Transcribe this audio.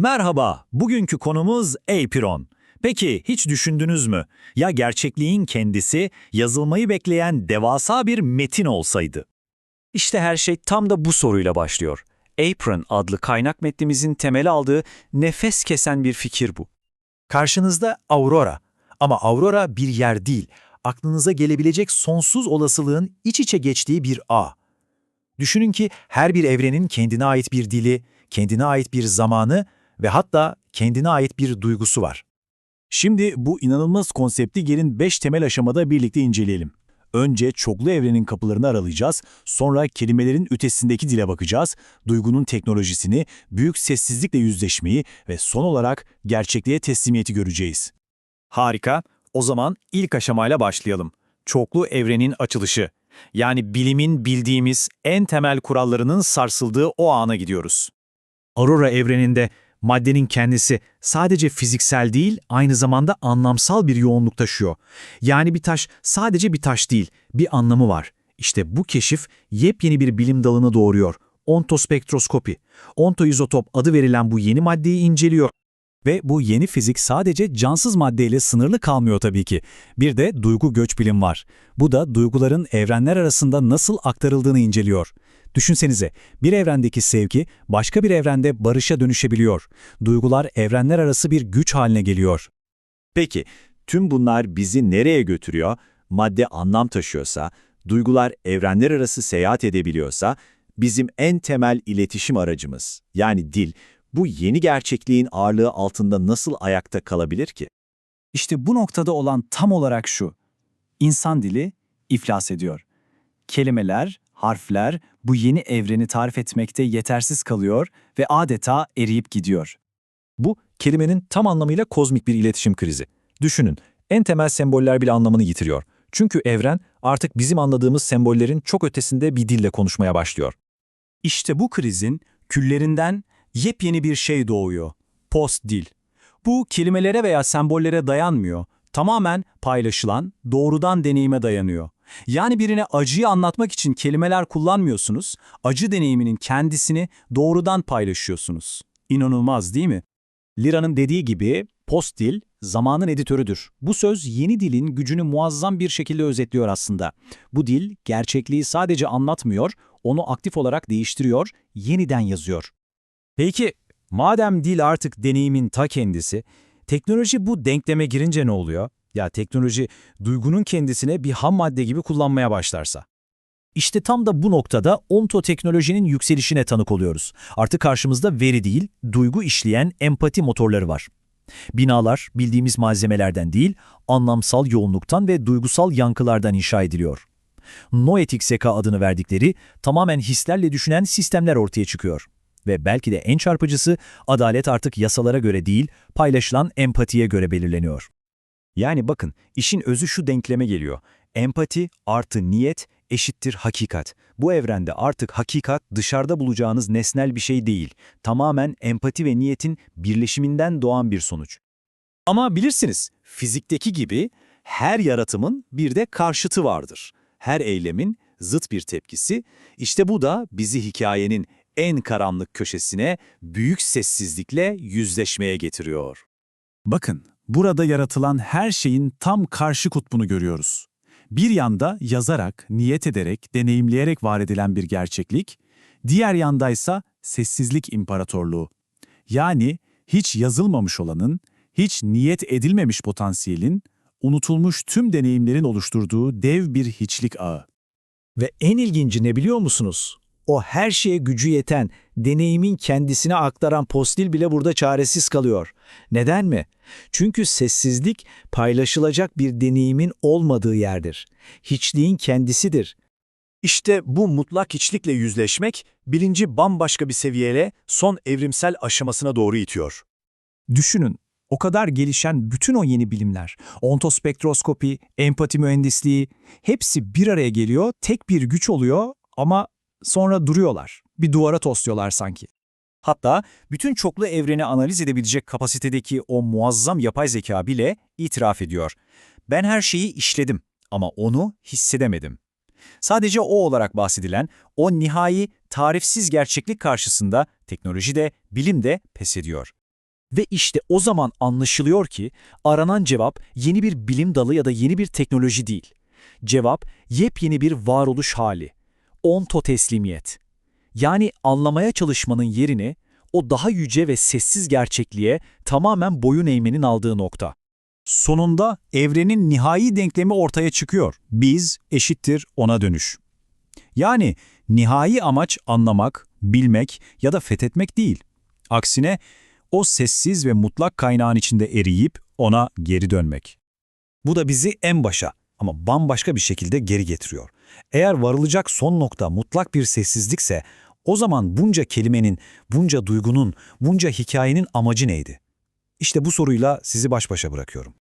Merhaba, bugünkü konumuz Apeiron. Peki hiç düşündünüz mü? Ya gerçekliğin kendisi yazılmayı bekleyen devasa bir metin olsaydı? İşte her şey tam da bu soruyla başlıyor. Apron adlı kaynak metnimizin temel aldığı nefes kesen bir fikir bu. Karşınızda Aurora. Ama Aurora bir yer değil, aklınıza gelebilecek sonsuz olasılığın iç içe geçtiği bir ağ. Düşünün ki her bir evrenin kendine ait bir dili, kendine ait bir zamanı ve hatta kendine ait bir duygusu var. Şimdi bu inanılmaz konsepti gelin 5 temel aşamada birlikte inceleyelim. Önce çoklu evrenin kapılarını aralayacağız, sonra kelimelerin ötesindeki dile bakacağız, duygunun teknolojisini, büyük sessizlikle yüzleşmeyi ve son olarak gerçekliğe teslimiyeti göreceğiz. Harika. O zaman ilk aşamayla başlayalım. Çoklu evrenin açılışı. Yani bilimin bildiğimiz en temel kurallarının sarsıldığı o ana gidiyoruz. Aurora evreninde maddenin kendisi sadece fiziksel değil, aynı zamanda anlamsal bir yoğunluk taşıyor. Yani bir taş sadece bir taş değil, bir anlamı var. İşte bu keşif yepyeni bir bilim dalını doğuruyor. Ontospektroskopi. Ontoizotop adı verilen bu yeni maddeyi inceliyor. Ve bu yeni fizik sadece cansız maddeyle sınırlı kalmıyor tabii ki. Bir de duygu göç bilim var. Bu da duyguların evrenler arasında nasıl aktarıldığını inceliyor. Düşünsenize, bir evrendeki sevgi başka bir evrende barışa dönüşebiliyor. Duygular evrenler arası bir güç haline geliyor. Peki, tüm bunlar bizi nereye götürüyor? Madde anlam taşıyorsa, duygular evrenler arası seyahat edebiliyorsa, bizim en temel iletişim aracımız, yani dil, bu yeni gerçekliğin ağırlığı altında nasıl ayakta kalabilir ki? İşte bu noktada olan tam olarak şu. İnsan dili iflas ediyor. Kelimeler, harfler bu yeni evreni tarif etmekte yetersiz kalıyor ve adeta eriyip gidiyor. Bu, kelimenin tam anlamıyla kozmik bir iletişim krizi. Düşünün, en temel semboller bile anlamını yitiriyor. Çünkü evren artık bizim anladığımız sembollerin çok ötesinde bir dille konuşmaya başlıyor. İşte bu krizin küllerinden yepyeni bir şey doğuyor. Post-dil. Bu kelimelere veya sembollere dayanmıyor. Tamamen paylaşılan, doğrudan deneyime dayanıyor. Yani birine acıyı anlatmak için kelimeler kullanmıyorsunuz, acı deneyiminin kendisini doğrudan paylaşıyorsunuz. İnanılmaz değil mi? Lira'nın dediği gibi post-dil zamanın editörüdür. Bu söz yeni dilin gücünü muazzam bir şekilde özetliyor aslında. Bu dil gerçekliği sadece anlatmıyor, onu aktif olarak değiştiriyor, yeniden yazıyor. Peki, madem dil artık deneyimin ta kendisi, teknoloji bu denkleme girince ne oluyor? Ya teknoloji duygunun kendisine bir ham madde gibi kullanmaya başlarsa. İşte tam da bu noktada ontoteknolojinin yükselişine tanık oluyoruz. Artık karşımızda veri değil, duygu işleyen empati motorları var. Binalar bildiğimiz malzemelerden değil, anlamsal yoğunluktan ve duygusal yankılardan inşa ediliyor. Noetik zeka adını verdikleri tamamen hislerle düşünen sistemler ortaya çıkıyor. Ve belki de en çarpıcısı adalet artık yasalara göre değil, paylaşılan empatiye göre belirleniyor. Yani bakın, işin özü şu denkleme geliyor. Empati artı niyet eşittir hakikat. Bu evrende artık hakikat dışarıda bulacağınız nesnel bir şey değil. Tamamen empati ve niyetin birleşiminden doğan bir sonuç. Ama bilirsiniz, fizikteki gibi her yaratımın bir de karşıtı vardır. Her eylemin zıt bir tepkisi. İşte bu da bizi hikayenin en karanlık köşesine büyük sessizlikle yüzleşmeye getiriyor. Bakın, burada yaratılan her şeyin tam karşı kutbunu görüyoruz. Bir yanda yazarak, niyet ederek, deneyimleyerek var edilen bir gerçeklik, diğer yandaysa sessizlik imparatorluğu. Yani hiç yazılmamış olanın, hiç niyet edilmemiş potansiyelin, unutulmuş tüm deneyimlerin oluşturduğu dev bir hiçlik ağı. Ve en ilginci ne biliyor musunuz? O her şeye gücü yeten, deneyimin kendisine aktaran postil bile burada çaresiz kalıyor. Neden mi? Çünkü sessizlik paylaşılacak bir deneyimin olmadığı yerdir. Hiçliğin kendisidir. İşte bu mutlak hiçlikle yüzleşmek, bilinci bambaşka bir seviyeye, son evrimsel aşamasına doğru itiyor. Düşünün, o kadar gelişen bütün o yeni bilimler, ontospektroskopi, empati mühendisliği, hepsi bir araya geliyor, tek bir güç oluyor ama sonra duruyorlar. Bir duvara tosluyorlar sanki. Hatta bütün çoklu evreni analiz edebilecek kapasitedeki o muazzam yapay zeka bile itiraf ediyor. Ben her şeyi işledim ama onu hissedemedim. Sadece o olarak bahsedilen o nihai, tarifsiz gerçeklik karşısında teknoloji de, bilim de pes ediyor. Ve işte o zaman anlaşılıyor ki aranan cevap yeni bir bilim dalı ya da yeni bir teknoloji değil. Cevap yepyeni bir varoluş hali. Onto teslimiyet. Yani anlamaya çalışmanın yerini o daha yüce ve sessiz gerçekliğe tamamen boyun eğmenin aldığı nokta. Sonunda evrenin nihai denklemi ortaya çıkıyor. Biz eşittir ona dönüş. Yani nihai amaç anlamak, bilmek ya da fethetmek değil. Aksine o sessiz ve mutlak kaynağın içinde eriyip ona geri dönmek. Bu da bizi en başa ama bambaşka bir şekilde geri getiriyor. Eğer varılacak son nokta mutlak bir sessizlikse o zaman bunca kelimenin, bunca duygunun, bunca hikayenin amacı neydi? İşte bu soruyla sizi baş başa bırakıyorum.